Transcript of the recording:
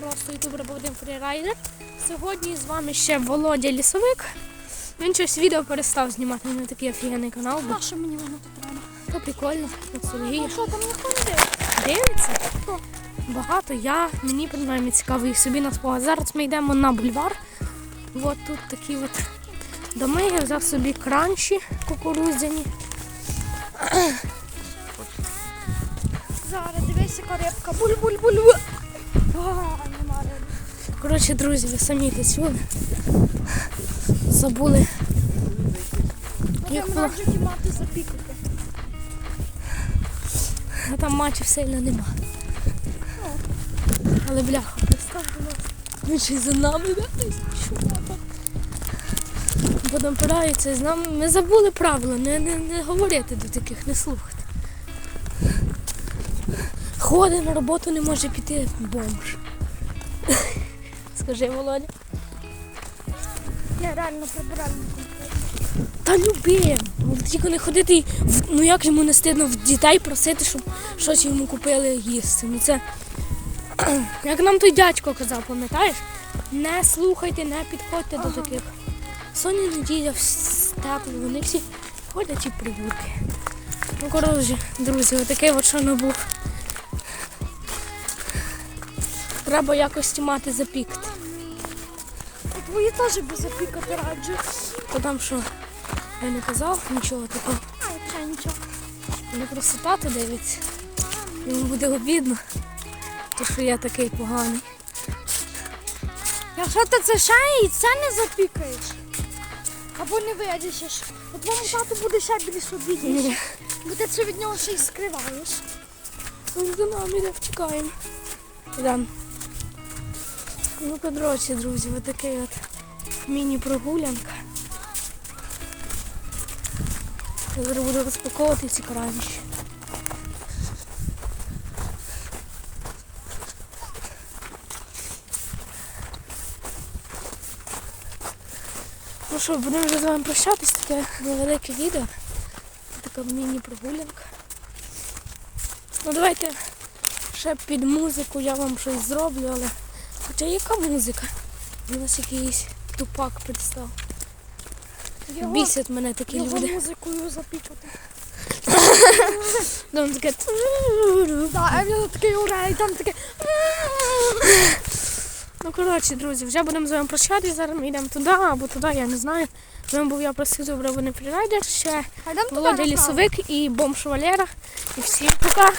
просто ютубер Вадим Фрірайдер. Сьогодні з вами ще Володя Лісовик. Він щось відео перестав знімати, нього такий офігенний канал був. А що мені воно тут треба? То прикольно, Сергій. Ну що там ніхто не дивиться? Дивиться? Багато. Я, мені принаймні цікаво і собі на спогад. Зараз ми йдемо на бульвар. От тут такі от доми. Я взяв собі кранчі кукурудзяні. Зараз дивися, яка рибка. Буль-буль-буль. А, нема риби. Коротше, друзі, ви самі це чули. Забули. Як було? запікати. А там матчів сильно нема. Але бляха, представ, будь ласка. Він ще за нами, да? Потім пираються з нами. Ми забули правила, не, не, не говорити до таких, не слухати. Ходить на роботу, не може піти бомж. Скажи, Володя. Я реально прибиральником. Та любим. Тільки не ходити, і ну як йому не стидно в дітей просити, щоб щось йому купили їсти. Ну це як нам той дядько казав, пам'ятаєш? Не слухайте, не підходьте до таких. Соня неділя в тепло, вони всі ходять і придурки. Ну коротше, друзі, отакий от що набув. Треба якось мати запікти. І твої теж би запікати раджу. То там що, я не казав нічого такого. Нічого. Не просто тато дивиться. Йому буде обідно, то що я такий поганий. Якщо ти це ще і це не запікаєш, або не вирішиш, то твоєму тату буде ще більш обідніше. Бо ти це від нього ще й скриваєш. Ось до нами йде, втікаємо. Йдемо. Ну, коротше, друзі, ось такий от міні-прогулянка. Я зараз буду розпаковувати ці краніші. Ну що, будемо вже з вами прощатись, таке невелике відео. Така міні-прогулянка. Ну давайте ще під музику я вам щось зроблю, але хоча яка музика? У нас якийсь тупак підстав. Його, Бісять мене такі його люди. музикою запікати. Там таке. Так, а він такий урей, там таке. Ну коротше, друзі, вже будемо з вами прощатися. Зараз ми йдемо туди або туди, я не знаю. З вами був я просто добре не фрірайдер, ще А йдемо туди Володя направо. Лісовик і бомж Валера. І всім пока.